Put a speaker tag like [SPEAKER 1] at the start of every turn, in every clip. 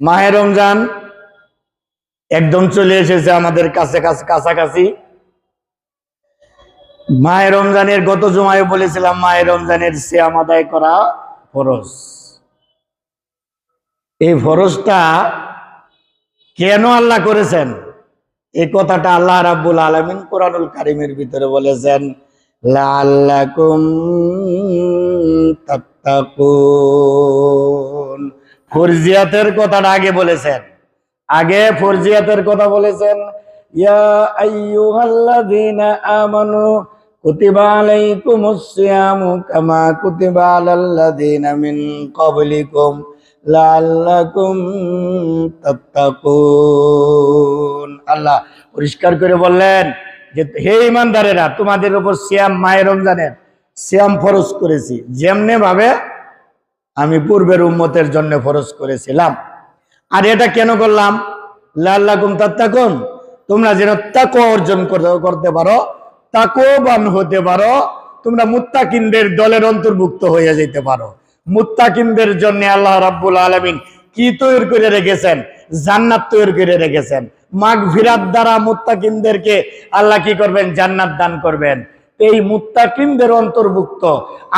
[SPEAKER 1] মাহে রমজান, একদম চলে এসেছে আমাদের কাছে কাছে কাছাকাছি। মাহে রমজানের গত জুমায় বলেছিলাম, মাহে রমজানের শ্যাম আদায় করা ফরজ। এই ফরজটা কেন আল্লাহ করেছেন? এই কথাটা আল্লাহ রাব্বুল আলামিন কোরআনুল কারিমের ভিতরে বলেছেন তাত্তাকুন। ফরজিয়াতের কথাটা আগে বলেছেন। আগে ফরজিয়াতের কথা বলেছেন, ইয়া আইয়ুহাল্লাযীনা আমানু কুতিবা আলাইকুমুস সিয়ামু কামা কুতিবা আলাল্লাযীনা মিন ক্বাবলিকুম লাল্লাকুম তাত্তাকুন। আল্লাহ পরিষ্কার করে বললেন যে, হে ইমানদারেরা তোমাদের উপর সিয়াম মায়ের রমজানের সিয়াম ফরজ করেছি। যেমনে ভাবে আমি পূর্বের উম্মতের জন্য ফরজ করেছিলাম। আর এটা কেন করলাম? লাল্লাকুম তাত্তাকুন, তোমরা যেন তাকো অর্জন করতে- পারো তাকোবান হতে পারো, তোমরা মুত্তাকিনদের দলের অন্তর্ভুক্ত হয়ে যেতে পারো। মুত্তাকিনদের জন্য আল্লাহ রাব্বুল আলামিন কি তৈরি করে রেখেছেন? জান্নাত তৈরি করে রেখেছেন। মাগ ফিরাত দ্বারা মুত্তাকিনদেরকে আল্লাহ কি করবেন? জান্নাত দান করবেন। এই মুত্তাকিনদের অন্তর্ভুক্ত।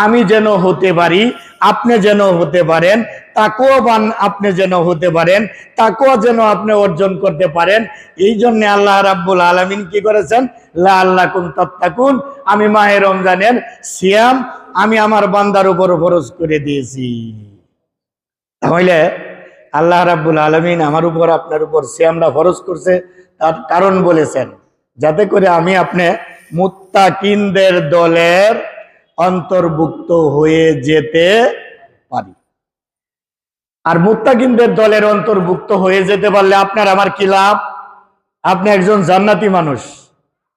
[SPEAKER 1] আমি যেন হতে পারি, আপনি যেন হতে পারেন তাকুয়াবান আপনি যেন হতে পারেন তাকুয়া যেন আপনি অর্জন করতে পারেন, এই জন্য আল্লাহ রাব্বুল আলামিন কি করেছেন? লা আল্লাহ কুন তাত্তাকুন, আমি মাহে রমজানের সিয়াম, আমি আমার বান্দার উপর ফরজ করে দিয়েছি। তাহলে আল্লাহ রাব্বুল আলামিন আমার উপর, আপনার উপর সিয়ামটা ফরজ করছে, তার কারণ বলেছেন। যাতে করে আমি আপনি মুত্তাকিনদের দলের অন্তর্ভুক্ত হয়ে যেতে পারি। আর মুত্তাকিনদের দলের অন্তর্ভুক্ত হয়ে যেতে পারলে আপনার আমার কি লাভ? আপনি একজন জান্নাতি মানুষ।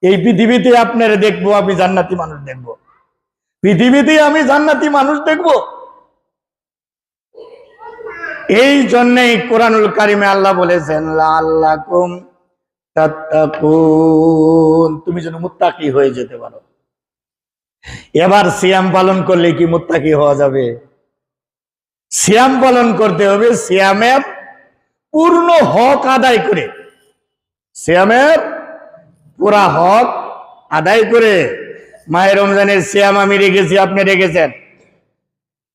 [SPEAKER 1] এই পৃথিবীতে আপনার দেখব, আমি জান্নাতি মানুষ দেখব। পৃথিবীতে আমি জান্নাতি মানুষ দেখব। এই জন্যই কোরআনুল কারিমে আল্লাহ বলেছেন আল্লাহ তুমি যেন মুত্তাকি হয়ে যেতে পারো। এবার সিয়াম পালন করলে কি মুত্তাকি হওয়া যাবে? সিয়াম পালন করতে হবে সিয়ামের পূর্ণ হক আদায় করে। সিয়ামের পুরা হক আদায় করে। মায়ের রমজানের সিয়াম আমি রেখেছি, আপনি রেখেছেন।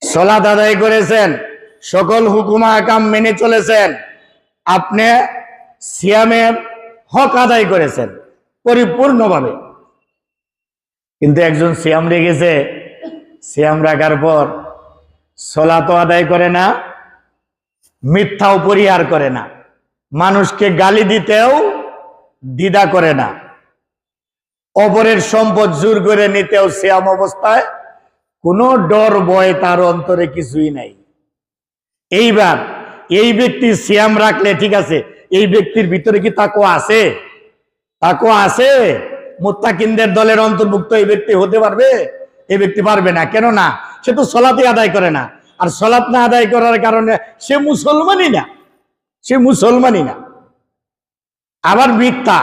[SPEAKER 1] সলাত আদায় করেছেন, সকল হুকুমা আকাম মেনে চলেছেন। আপনি সিয়ামের হক আদায় করেছেন, পরিপূর্ণভাবে। কিন্তু একজন সিয়াম রেখেছে সিয়াম রাখার পর সলা তো আদায় করে না, মিথ্যাও পরিহার করে না, মানুষকে গালি দিতেও দ্বিধা করে না। অপরের সম্পদ জোর করে নিতেও সিয়াম অবস্থায় কোনো ডর, ভয় তার অন্তরে কিছুই নাই। এইবার এই ব্যক্তি সিয়াম রাখলে ঠিক আছে এই ব্যক্তির ভিতরে কি তাকো আছে? তাকো আছে? মোত্তাকিনদের দলের অন্তর্ভুক্ত এই ব্যক্তি হতে পারবে? এই ব্যক্তি পারবে না। কেন না সে তো সলাতে আদায় করে না। আর সলাৎ না আদায় করার কারণে সে মুসলমানই না। সে মুসলমানই না। আবার মিথ্যা।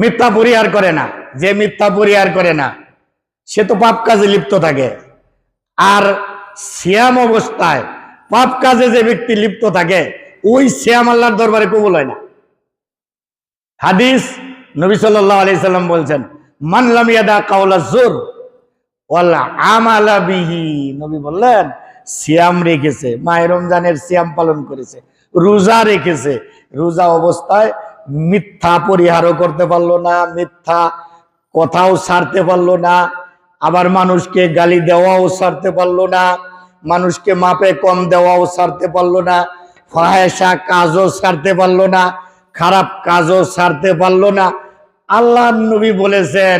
[SPEAKER 1] মিথ্যা পরিহার করে না। যে মিথ্যা পরিহার করে না, সে তো পাপ কাজে লিপ্ত থাকে। আর সিয়াম অবস্থায় পাপ কাজে যে ব্যক্তি লিপ্ত থাকে ওই শ্যাম আল্লাহর দরবারে কবুল হয় না। হাদিস নবী সাল্লাল্লাহু আলাইহি সাল্লাম বলছেন, মান লাম ইয়াদা কাওলা জুর ওয়াল আমালা বিহি। নবী বললেন সিয়াম রেখেছে মাহে রমজানের সিয়াম পালন করেছে, রোজা রেখেছে। রোজা অবস্থায় মিথ্যা পরিহারও করতে পারল না, মিথ্যা কথাও ছাড়তে পারল না, আবার মানুষকে গালি দেওয়াও ছাড়তে পারল না, মানুষকে মাপে কম দেওয়াও ছাড়তে পারল না ফাহেসা কাজও ছাড়তে পারল না, খারাপ কাজও ছাড়তে পারল না। আল্লাহ নবী বলেছেন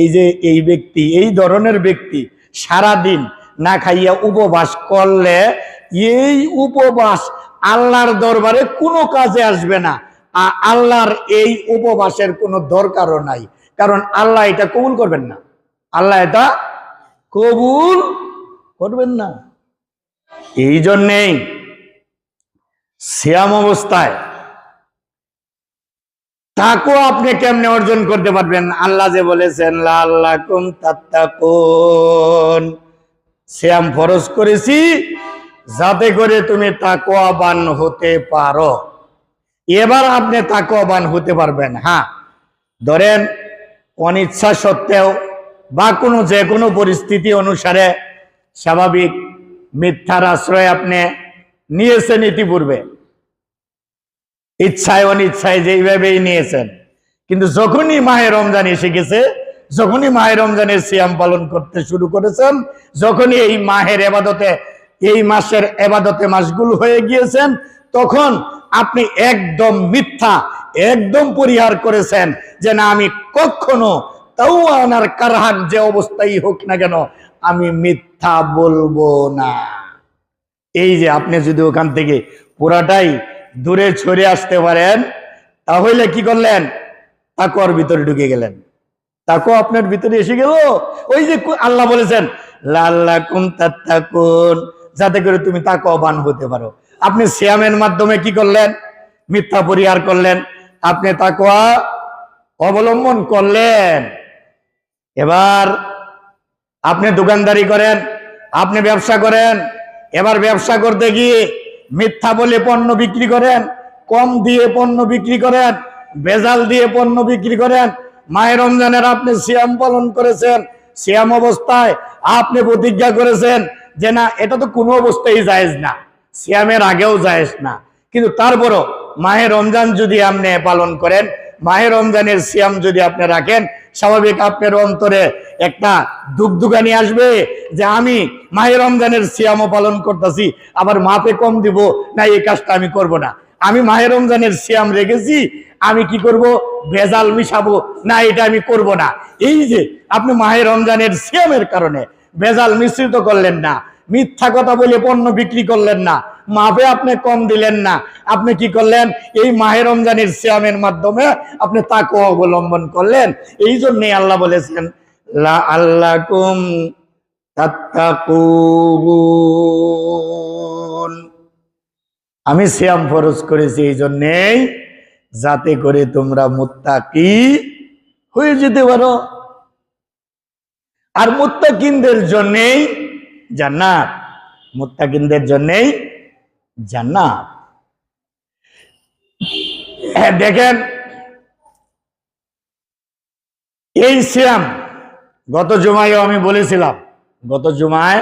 [SPEAKER 1] এই যে এই ব্যক্তি, এই ধরনের ব্যক্তি সারা দিন না খাইয়া উপবাস করলে এই উপবাস আল্লাহর দরবারে কোনো কাজে আসবে না। আল্লাহর এই উপবাসের কোনো দরকারও নাই। কারণ আল্লাহ এটা কবুল করবেন না। আল্লাহ এটা কবুল করবেন না। এই জন্যেই শ্যাম অবস্থায় তাকও আপনি কেমনে অর্জন করতে পারবেন? আল্লাহ যে বলেছেন শ্যাম ফরজ করেছি যাতে করে তুমি তাকওয়াবান হতে পারো। এবার আপনি তাকওয়াবান হতে পারবেন হ্যাঁ। ধরেন অনিচ্ছা সত্ত্বেও বা কোনো যে কোনো পরিস্থিতি অনুসারে স্বাভাবিক মিথ্যার আশ্রয় আপনি নিয়েছেন ইতিপূর্বে। ইচ্ছায় অনিচ্ছায় যেইভাবেই নিয়েছেন। কিন্তু যখনই মাহে রমজান এসে গেছে, যখনই মাহে রমজানের সিয়াম পালন করতে শুরু করেছেন, যখনই এই মাহের এবাদতে, এই মাসের এবাদতে মাসগুলো হয়ে গিয়েছেন, তখন আপনি একদম মিথ্যা, একদম পরিহার করেছেন যে না, আমি কখনো তাও আনার কারহান যে অবস্থাই হোক না কেন, আমি মিথ্যা বলব না। এই যে আপনি যদি ওখান থেকে পুরাটাই দূরে ছড়ে আসতে পারেন, তাহলে কি করলেন? তাকুয়ার ভিতরে ঢুকে গেলেন। তাকু আপনার ভিতরে এসে গেল। ওই যে আল্লাহ বলেছেন লাল্লা কুন যাতে করে তুমি তাকওয়াবান হতে পারো। আপনি সিয়ামের মাধ্যমে কি করলেন? মিথ্যা পরিহার করলেন। আপনি তাকওয়া অবলম্বন করলেন। এবার আপনি দোকানদারি করেন, আপনি ব্যবসা করেন, এবার ব্যবসা করতে গিয়ে মিথ্যা বলে পণ্য বিক্রি করেন, কম দিয়ে পণ্য বিক্রি করেন ভেজাল দিয়ে পণ্য বিক্রি করেন, মায়ের রমজানের আপনি সিয়াম পালন করেছেন, সিয়াম অবস্থায় আপনি প্রতিজ্ঞা করেছেন যে না, এটা তো কোনো অবস্থায় জায়েজ না, সিয়ামের আগেও জায়েজ না। কিন্তু তারপরও মাহে রমজান যদি আপনি পালন করেন মাহে রমজানের সিয়াম যদি আপনি রাখেন, স্বাভাবিক আপনার অন্তরে একটা দুগদুগানি আসবে যে আমি মাহে রমজানের সিয়ামও পালন করতেছি, আবার মাপে কম দিব, না, এই কাজটা আমি করব না। আমি মাহে রমজানের সিয়াম রেখেছি, আমি কি করব? ভেজাল মিশাবো, না, এটা আমি করব না। এই যে আপনি মাহে রমজানের সিয়ামের কারণে ভেজাল মিশ্রিত করলেন না মিথ্যা কথা বলে পণ্য বিক্রি করলেন না। মাপে আপনি কম দিলেন না। আপনি কি করলেন? এই মাহে রমজানের সিয়ামের মাধ্যমে আপনি তাকে অবলম্বন করলেন। এই জন্যই আল্লাহ বলেছেন আল্লাকুম তাত্তাকুন আমি সিয়াম ফরজ করেছি এই জন্যেই, যাতে করে তোমরা মুত্তাকি হয়ে যেতে পারো। আর মুত্তা মুত্তাকিনদের জন্যেই জান্নাত। মুত্তাকিনদের জন্যেই জান্নাত। দেখেন, এই সিয়াম গত জুমায়ও আমি বলেছিলাম, গত জুমায়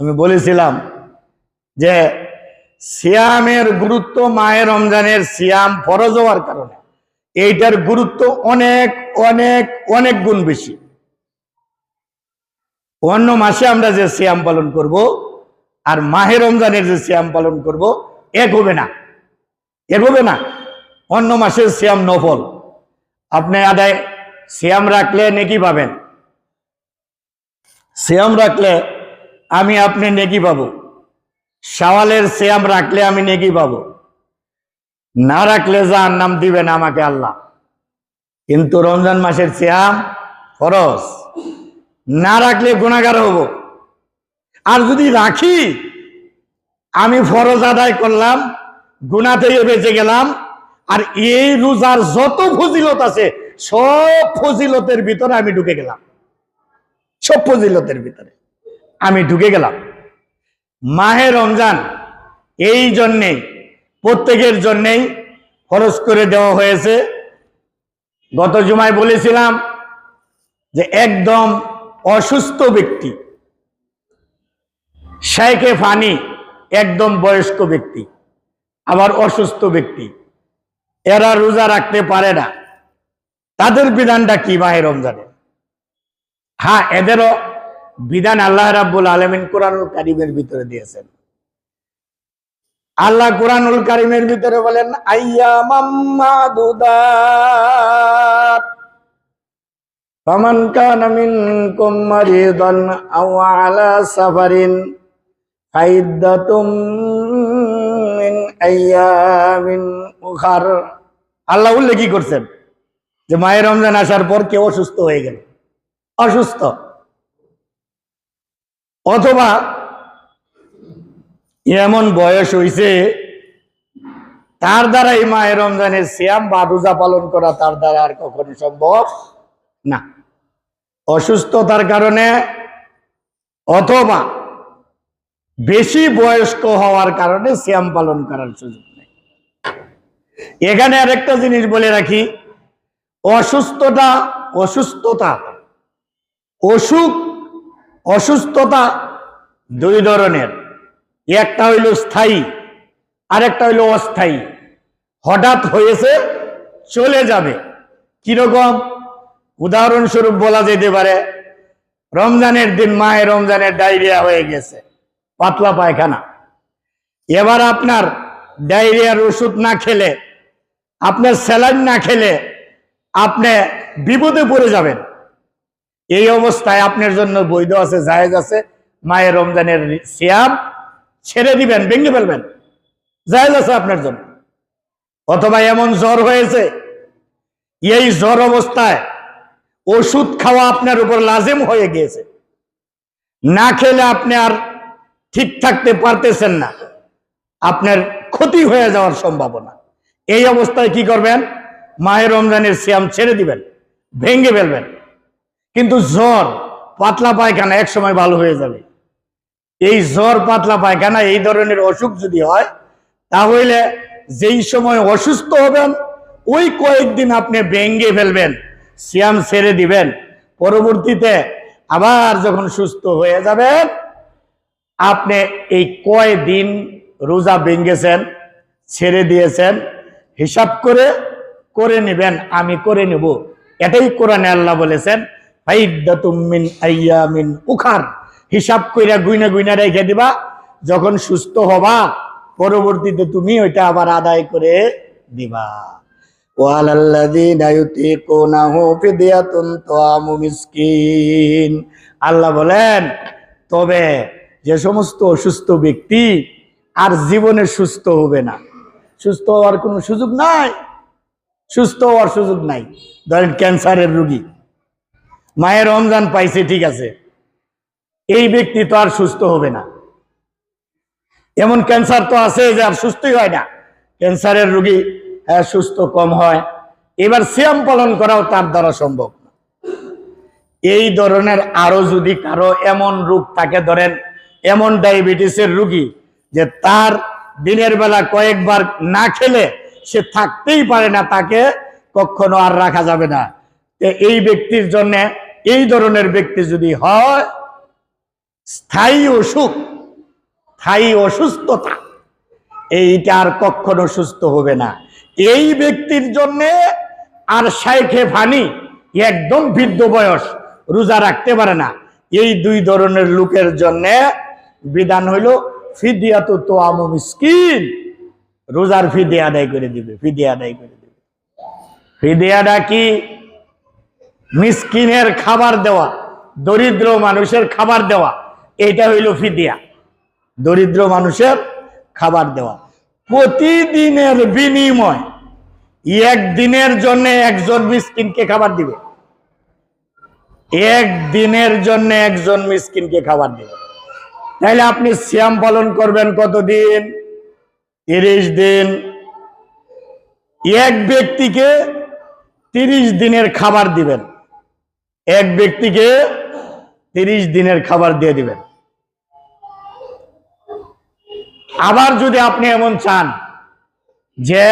[SPEAKER 1] আমি বলেছিলাম যে সিয়ামের গুরুত্ব মায়ের রমজানের সিয়াম ফরজ হওয়ার কারণে। এইটার গুরুত্ব অনেক অনেক অনেক গুণ বেশি। অন্য মাসে আমরা যে শ্যাম পালন করব আর মাহে রমজানের যে শ্যাম পালন করব, এক হবে না। এক হবে না। অন্য মাসের শ্যাম নফল। আপনি আদায় শ্যাম রাখলে নেকি পাবেন। সিয়াম রাখলে আমি আপনি নেকি পাবো। শাওয়ালের শ্যাম রাখলে আমি নেকি পাবো। না রাখলে যার নাম দিবেন আমাকে আল্লাহ। কিন্তু রমজান মাসের শ্যাম ফরজ। না রাখলে গুণাগার হব। আর যদি রাখি, আমি ফরজ আদায় করলাম গুণা বেঁচে গেলাম, আর এই রোজার যত ফজিলত আছে, সব ফজিলতের ভিতরে আমি ঢুকে গেলাম। সব ফজিলতের ভিতরে আমি ঢুকে গেলাম। মাহে রমজান, এই জন্যেই, প্রত্যেকের জন্যেই খরচ করে দেওয়া হয়েছে। গত জুমায় বলেছিলাম যে একদম অসুস্থ ব্যক্তি। শাইকে ফানি একদম বয়স্ক ব্যক্তি। আবার অসুস্থ ব্যক্তি। এরা রোজা রাখতে পারে না। তাদের বিধানটা কি মাহে রমজানে? হ্যাঁ এদেরও বিধান আল্লাহ রাব্বুল আলমিন কোরআনুল কারিমের ভিতরে দিয়েছেন। আল্লাহ কোরআনুল কারিমের ভিতরে বলেন আইয়া মাম্মাদুদাত ফামান কানা মিনকুম মারিদান আও আলা সাফারিন ফাইদ্দাতুম মিন আইয়ামিন উখার। আল্লাহ উল্লেখ করছেন? যে মায়ের রমজান আসার পর কেউ অসুস্থ হয়ে গেল। অসুস্থ। অথবা এমন বয়স হইছে, তার দ্বারা এই মায়ের রমজানের সিয়াম বা রোজা পালন করা তার দ্বারা আর কখনো সম্ভব না। অসুস্থতার কারণে অথবা বেশি বয়স্ক হওয়ার কারণে শ্যাম পালন করার সুযোগ নেই। এখানে আরেকটা জিনিস বলে রাখি, অসুস্থতা অসুস্থতা, অসুখ, অসুস্থতা দুই ধরনের। একটা হইল স্থায়ী, আরেকটা হইল অস্থায়ী। হঠাৎ হয়েছে, চলে যাবে। কীরকম? উদাহরণস্বরূপ বলা যেতে পারে, রমজানের দিন মায়ের রমজানের ডায়রিয়া হয়ে গেছে, পাতলা পায়খানা। এবার আপনার ডায়রিয়ার ওষুধ না খেলে, আপনার স্যালাইন না খেলে আপনি বিপদে পড়ে যাবেন। এই অবস্থায় আপনার জন্য বৈধ আছে, জায়েজ আছে, মায়ের রমজানের সিয়াম ছেড়ে দিবেন, ভেঙে ফেলবেন। জায়েজ আছে আপনার জন্য। অথবা এমন জ্বর হয়েছে, এই জ্বর অবস্থায় ওষুধ খাওয়া আপনার উপর লাজেম হয়ে গিয়েছে। না খেলে আপনি আর ঠিক থাকতে পারতেছেন না। আপনার ক্ষতি হয়ে যাওয়ার সম্ভাবনা। এই অবস্থায় কি করবেন? মায়ের রমজানের সিয়াম ছেড়ে দিবেন, ভেঙে ফেলবেন। কিন্তু জ্বর, পাতলা পায়খানা এক সময় ভালো হয়ে যাবে। এই জ্বর, পাতলা পায়খানা, এই ধরনের অসুখ যদি হয়, তাহলে যেই সময় অসুস্থ হবেন, ওই কয়েকদিন আপনি ভেঙ্গে ফেলবেন। সিয়াম ছেড়ে দিবেন। পরবর্তীতে আবার যখন সুস্থ হয়ে যাবেন আপনি এই কয় দিন রোজা ভেঙ্গেছেন ছেড়ে দিয়েছেন, হিসাব করে করে নেবেন, আমি করে নেব। এটাই কোরআনে আল্লাহ বলেছেন উখার। হিসাব কইরা গুইনা গুইনা রেখে দিবা, যখন সুস্থ হবা, পরবর্তীতে তুমি ওইটা আবার আদায় করে দিবা। আল্লাহ বলেন, তবে যে সমস্ত অসুস্থ ব্যক্তি আর জীবনে সুস্থ হবে না। সুস্থ হওয়ার কোনো সুযোগ নাই। সুস্থ হওয়ার সুযোগ নাই। ধরেন ক্যান্সারের রুগী। মায়ের রমজান পাইছে, ঠিক আছে। এই ব্যক্তি তো আর সুস্থ হবে না। এমন ক্যান্সার তো আছে যে আর সুস্থই হয় না। ক্যান্সারের রোগী সুস্থ কম হয়। এবার সিয়াম পালন করাও তার দ্বারা সম্ভব। এই ধরনের আরও যদি কারও এমন রোগ থাকে, ধরেন এমন ডায়াবেটিসের রোগী যে তার দিনের বেলা কয়েকবার না খেলে সে থাকতেই পারে না, তাকে কখনো আর রাখা যাবে না। এই ব্যক্তির জন্য এই ধরনের ব্যক্তি যদি হয়, স্থায়ী অসুখ, স্থায়ী অসুস্থতা, এইটা আর কখনো সুস্থ হবে না। এই ব্যক্তির জন্যে আর শাইখে ফানি একদম বৃদ্ধ বয়স, রোজা রাখতে পারে না। এই দুই ধরনের লোকের জন্য বিধান হইল ফিদিয়া তো তো আমু মিসকিন। রোজার ফিদে আদায় করে দিবে, ফিদে আদায় করে দিবে। ফিদিয়াটা কি? মিসকিনের খাবার দেওয়া, দরিদ্র মানুষের খাবার দেওয়া এটা হইল ফিদিয়া। দরিদ্র মানুষের খাবার দেওয়া। প্রতিদিনের বিনিময় একদিনের জন্য একজন মিসকিনকে খাবার দিবে? একদিনের জন্য একজন মিসকিনকে খাবার দিবে। তাহলে আপনি শ্যাম পালন করবেন কতদিন? তিরিশ দিন। এক ব্যক্তিকে তিরিশ দিনের খাবার দিবেন। এক ব্যক্তিকে তিরিশ দিনের খাবার দিয়ে দিবেন। আবার যদি আপনি এমন চান যে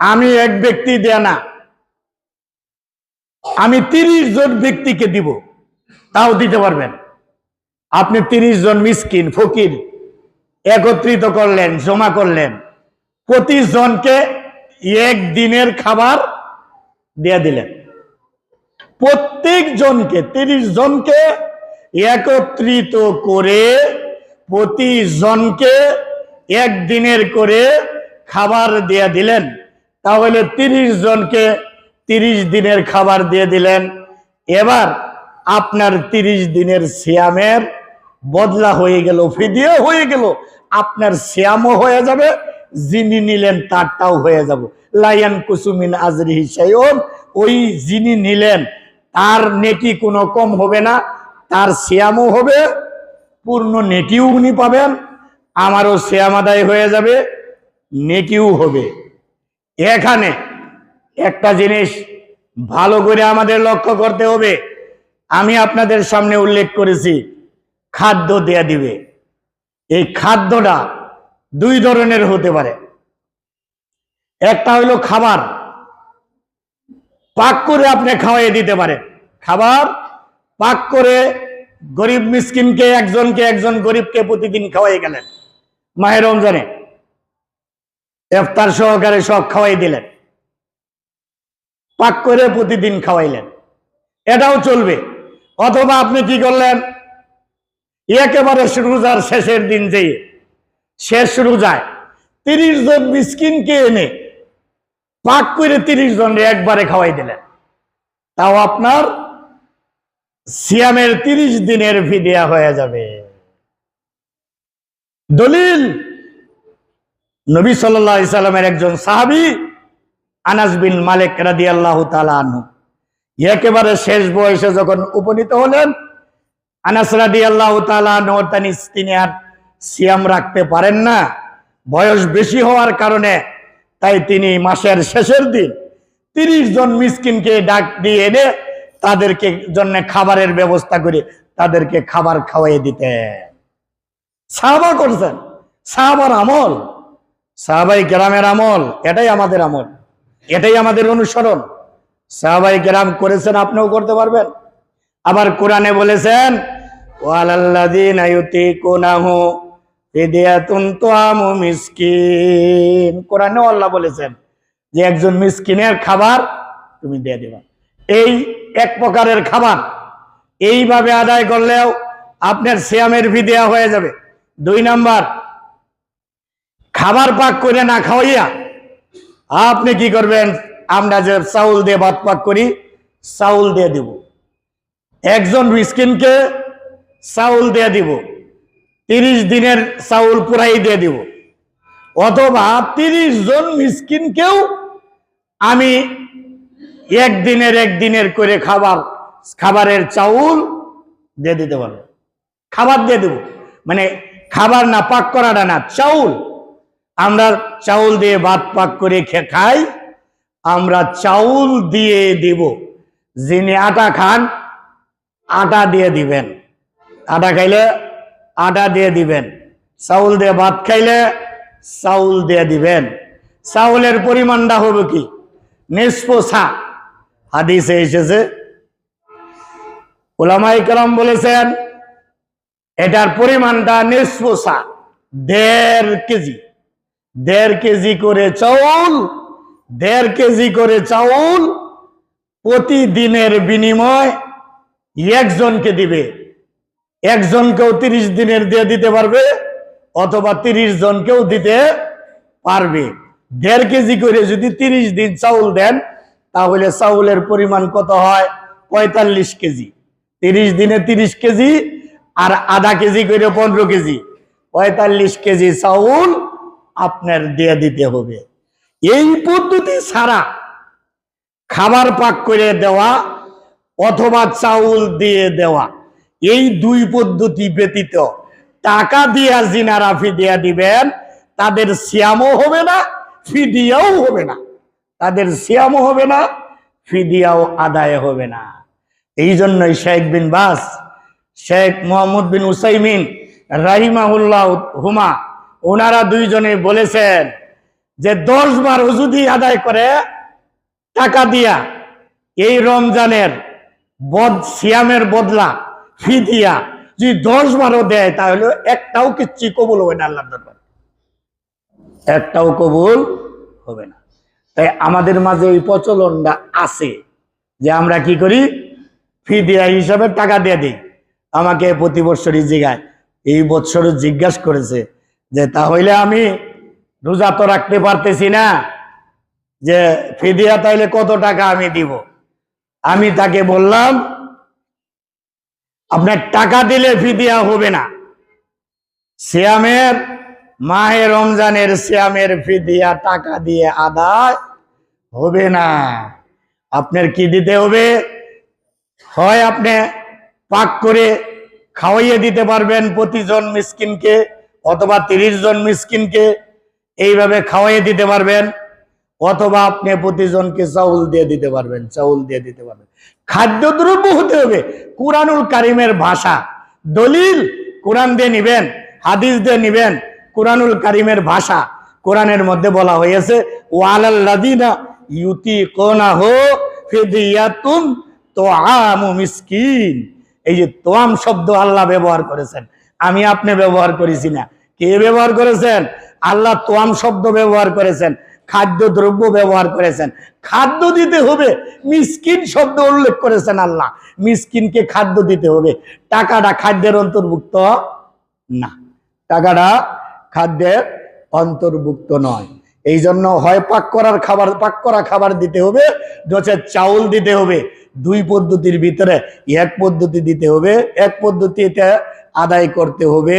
[SPEAKER 1] আমি এক ব্যক্তি দেয়া না, আমি তিরিশ জন ব্যক্তিকে দিব, তাও দিতে পারবেন। আপনি তিরিশ জন মিসকিন, ফকির, একত্রিত করলেন, জমা করলেন প্রতি জনকে এক দিনের খাবার দিয়ে দিলেন। প্রত্যেক জনকে, তিরিশ জনকে একত্রিত করে প্রতি জনকে একদিনের করে খাবার দিয়ে দিলেন। তাহলে তিরিশ জনকে তিরিশ দিনের খাবার দিয়ে দিলেন। এবার আপনার তিরিশ দিনের সিয়ামের বদলা হয়ে গেল, ফিদিও হয়ে গেল। আপনার শ্যামও হয়ে যাবে, যিনি নিলেন তারটাও হয়ে যাব। লাইয়ান কুসুমিন আজরি হিসাইন ওই যিনি নিলেন, তার নেকি কোনো কম হবে না, তার শ্যামও হবে পূর্ণ নেকিও উনি পাবেন, আমারও শ্যাম হয়ে যাবে নেকিও হবে। এখানে একটা জিনিস ভালো করে আমাদের লক্ষ্য করতে হবে, আমি আপনাদের সামনে উল্লেখ করেছি, খাদ্য দেয়া দিবে। এই খাদ্যটা দুই ধরনের হতে পারে। একটা হলো খাবার, পাক করে আপনি খাওয়াই দিতে পারেন। খাবার পাক করে গরিব মিসকিনকে একজনকে একজন গরিবকে প্রতিদিন খাওয়াই গেলেন। মায়ের রমজানে ইফতার সহকারে সব খাওয়াই দিলেন। পাক করে প্রতিদিন খাওয়াইলেন। এটাও চলবে। অথবা আপনি কি করলেন? একেবারে রোজার শেষের দিন যেয়ে শেষ রোজায় তিরিশ জন মিসকিনকে এনে পাক করে তিরিশ জন একবারে খাওয়াই দিলেন। তাও আপনার সিয়ামের তিরিশ দিনের ফিদিয়া হয়ে যাবে। দলিল, নবী সাল্লাহ সাল্লামের একজন সাহাবি, আনাস বিন মালিক রাদি আল্লাহ একেবারে শেষ বয়সে যখন উপনীত হলেন, আনাস রাদি আল্লাহ তানি তিনি আর সিয়াম রাখতে পারেন না। বয়স বেশি হওয়ার কারণে তাই তিনি মাসের শেষের দিন তিরিশ জন মিসকিনকে ডাক দিয়ে এনে তাদেরকে জন্য খাবারের ব্যবস্থা করে তাদেরকে খাবার খাওয়াই দিতেন সাহাবা করছেন। সাহাবার আমল। সাহাবাই গ্রামের আমল। এটাই আমাদের আমল। এটাই আমাদের অনুসরণ। সাহাবাই গ্রাম করেছেন, আপনিও করতে পারবেন। আবার কোরআনে বলেছেন কোরআনেও আল্লাহ বলেছেন যে, একজন মিসকিনের খাবার তুমি দিয়ে দিবা। এই এক প্রকারের খাবার। এইভাবে আদায় করলেও আপনার সিয়ামের ফি দেওয়া হয়ে যাবে। দুই নাম্বার, খাবার পাক করে না খাওয়াইয়া আপনি কি করবেন? আমরা যে চাউল দিয়ে ভাত পাক করি, চাউল দিয়ে দিব। একজন মিসকিনকে চাউল দিয়ে দিব। তিরিশ দিনের চাউল পুরাই দিয়ে দিব। অথবা তিরিশ জন মিসকিনকেও আমি একদিনের একদিনের করে খাবার, খাবারের চাউল দিয়ে দিতে পারব। খাবার দিয়ে দেব। মানে খাবার না পাক করাটা না, চাউল। আমরা চাউল দিয়ে ভাত পাক করে খাই, আমরা চাউল দিয়ে দিব। যিনি আটা খান, আটা দিয়ে দিবেন। আটা খাইলে আটা দিয়ে দিবেন। চাউল দিয়ে ভাত খাইলে চাউল দিয়ে দিবেন। চাউলের পরিমাণটা হবে কি? নিষ্পোষা। হাদিসে এসেছে। ওলামাই কালাম বলেছেন, এটার পরিমাণটা নিষ্পোষা দেড় কেজি। দেড় কেজি করে চাউল, দেড় কেজি করে চাউল প্রতিদিনের বিনিময় একজনকে দিবে। একজনকেও তিরিশ দিনের দিয়ে দিতে পারবে, অথবা তিরিশ জনকেও দিতে পারবে। দেড় কেজি করে যদি তিরিশ দিন চাউল দেন তাহলে চাউলের পরিমাণ কত হয়? পঁয়তাল্লিশ কেজি। তিরিশ দিনে তিরিশ কেজি আর আধা কেজি করে পনেরো কেজি। পঁয়তাল্লিশ কেজি চাউল আপনার দিয়ে দিতে হবে। এই পদ্ধতি ছাড়া খাবার পাক করে দেওয়া অথবা চাউল দিয়ে দেওয়া, এই দুই পদ্ধতি ব্যতীত টাকা দিয়া জিনারা ফিদিয়া দিবেন, তাদের শ্যামও হবে না ফিদিয়াও হবে না। তাদের সিয়ামও হবে না, ফিদিয়াও আদায় হবে না। এই জন্যই শেখ বিন বাস, শেখ মোহাম্মদ বিন উসাইমিন রাহিমাহুল্লাহ হুমা, ওনারা দুইজনে বলেছেন যে দশ বার যদি আদায় করে টাকা দিয়া এই রমজানের বদ, সিয়ামের বদলা ফি দিয়া যদি দশ বারও দেয়, তাহলে একটাও কিচ্ছু কবুল হবে না আল্লাহ একটাও কবুল হবে না। তাই আমাদের মাঝে এই প্রচলনটা আছে যে আমরা কি করি? ফি দেয়া হিসাবে টাকা দিয়ে দিই। আমাকে প্রতি বছরই জিগায়। এই বছর জিজ্ঞাসা করেছে যে, তাহলে আমি রোজা তো রাখতে পারতেছি না। যে ফিদিয়া তাইলে কত টাকা আমি দিব? আমি তাকে বললাম, আপনার টাকা দিলে ফিদিয়া হবে না। শ্যামের মাহে রমজানের শ্যামের ফিদিয়া টাকা দিয়ে আদায় হবে না। আপনার কি দিতে হবে? হয় আপনি পাক করে খাওয়াইয়ে দিতে পারবেন প্রতিজন মিসকিনকে অথবা তিরিশ জন মিসকিনকে, এইভাবে খাওয়াইয়ে দিতে পারবেন, অথবা আপনি প্রতিজনকে চাউল দিয়ে দিতে পারবেন, চাউল দিয়ে দিতে পারবেন। খাদ্যদ্রব্য হতে হবে, কোরআনুল কারিমের ভাষা। দলিল কোরআন দিয়ে নিবেন, হাদিস দিয়ে নিবেন কোরআনুল কারিমের ভাষা কোরআনের মধ্যে বলা হয়েছে ওয়ালাল্লাদিনা ইউতি কোনা হো ফিদিয়াতুন তোয়ামু মিসকিন। এই যে তোয়াম শব্দ আল্লাহ ব্যবহার করেছেন, আমি আপনি ব্যবহার করেছি না। কে ব্যবহার করেছেন? আল্লাহ তোয়াম শব্দ ব্যবহার করেছেন খাদ্য দ্রব্য ব্যবহার করেছেন। খাদ্য দিতে হবে, মিসকিন শব্দ উল্লেখ করেছেন আল্লাহ। মিসকিনকে খাদ্য দিতে হবে। টাকাটা খাদ্যের অন্তর্ভুক্ত না। টাকাটা খাদ্যের অন্তর্ভুক্ত নয়। এই জন্য হয় পাক করার খাবার, পাক করা খাবার দিতে হবে, নচেত চাউল দিতে হবে, দুই পদ্ধতির ভিতরে এক পদ্ধতি দিতে হবে, এক পদ্ধতিতে আদায় করতে হবে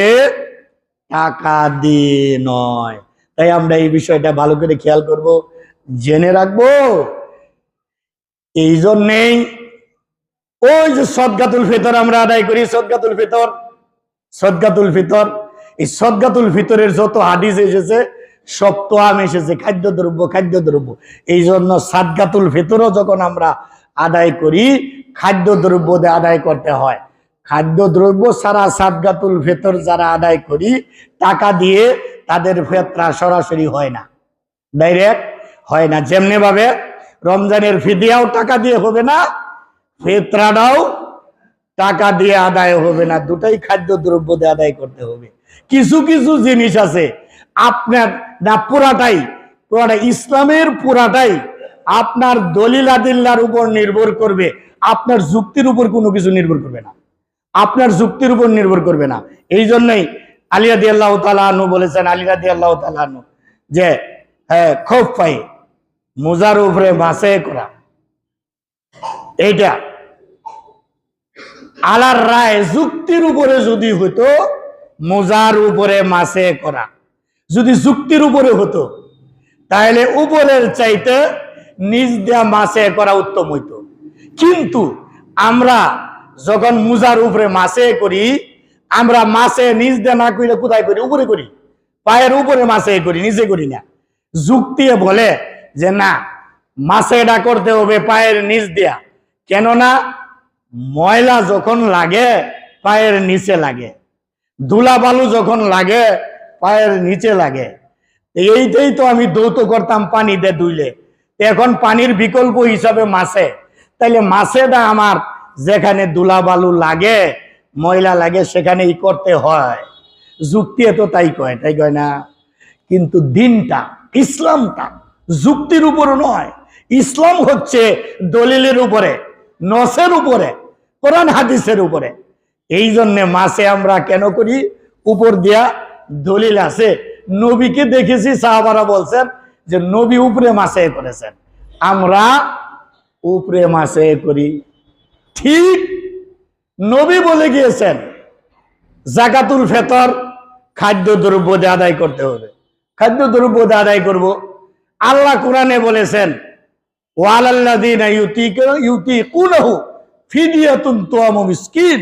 [SPEAKER 1] টাকা দিয়ে নয়। তাই আমরা এই বিষয়টা ভালো করে খেয়াল করব, জেনে রাখব। এই জন্যেই ওই যে সদগাতুল ফিতর আমরা আদায় করি, সদগাতুল ফিতর সদগাতুল ফিতর। এই সদগাতুল ফিতরের যত হাদিস এসেছে, সব তো আম এসেছে খাদ্য খাদ্যদ্রব্য খাদ্যদ্রব্য। এই জন্য সাদগাতুল ফিতরও যখন আমরা আদায় করি, খাদ্যদ্রব্য দিয়ে আদায় করতে হয়। খাদ্যদ্রব্য ছাড়া সাদগাতুল ফিতর যারা আদায় করি, টাকা দিয়ে তাদের ফেতরা সরাসরি হয় না। ডাইরেক্ট হয় না। যেমনি ভাবে রমজানের ফিদিয়াও টাকা দিয়ে হবে না, ফেতরাটাও টাকা দিয়ে আদায় হবে না। দুটাই খাদ্য দ্রব্য দিয়ে আদায় করতে হবে। কিছু কিছু জিনিস আছে। আপনার না পুরাটাই, পুরাটা ইসলামের পুরাটাই আপনার দলিল আদিল্লার উপর নির্ভর করবে। আপনার যুক্তির উপর কোনো কিছু নির্ভর করবে না। আপনার যুক্তির উপর নির্ভর করবে না। এই জন্যই আলিয়াদি আল্লাহ তালু বলেছেন আলিরাদি আল্লাহ তালু যে হ্যাঁ খুব পাই, মোজার উপরে বাসে করা। এইটা। আলার রায় যুক্তির উপরে যদি হতো মোজার উপরে মাসে করা। যদি যুক্তির উপরে হতো, তাহলে উপরের চাইতে নিজ দেয়া মাসে করা উত্তম হইত। কিন্তু আমরা যখন মুজার উপরে মাসে করি, আমরা মাসে নিজ দেয়া না করি কোথায় করি? উপরে করি। পায়ের উপরে মাসে করি, নিজে করি না। যুক্তি বলে যে না, মাসে এটা করতে হবে পায়ের নিচ দেয়া। কেননা ময়লা যখন লাগে, পায়ের নিচে লাগে। ধুলা বালু যখন লাগে, পায়ের নিচে লাগে। এইটাই তো আমি দৌত করতাম পানিতে ধুইলে এখন পানির বিকল্প হিসাবে মাছে। তাইলে মাছেটা আমার যেখানে দুলা বালু লাগে, ময়লা লাগে সেখানে ই করতে হয়। যুক্তি তো তাই কয় তাই কয় না? কিন্তু দিনটা, ইসলামটা যুক্তির উপর নয়। ইসলাম হচ্ছে দলিলের উপরে, নসের উপরে, কোরআন হাদিসের উপরে। এই জন্যে মাসে আমরা কেন করি? উপর দিয়া দলিল আছে। নবীকে দেখেছি, সাহাবারা বলছেন যে নবী উপরে মাসে করেছেন। আমরা উপরে মাসে করি। ঠিক নবী বলে গিয়েছেন, জাকাতুল ফেতর খাদ্য দ্রব্য দিয়ে আদায় করতে হবে। খাদ্য দ্রব্য দিয়ে আদায় করব। আল্লাহ কোরআনে বলেছেন, ওয়ালাল্লাযীনা ইউতিকুনা ইউতিকুনাহু ফিদিয়াতুন তুয়ামু মিসকিন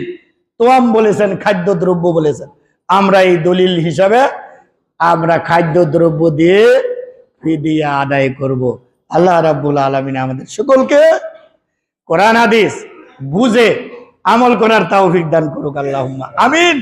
[SPEAKER 1] তোয়াম বলেছেন খাদ্য দ্রব্য বলেছেন। আমরা এই দলিল হিসাবে আমরা খাদ্য দ্রব্য দিয়ে ফিদিয়া আদায় করব। আল্লাহ রাব্বুল আলামিন আমাদের সকলকে কোরআন আদিস বুঝে আমল করার তৌফিক দান করুক আল্লাহ আমিন।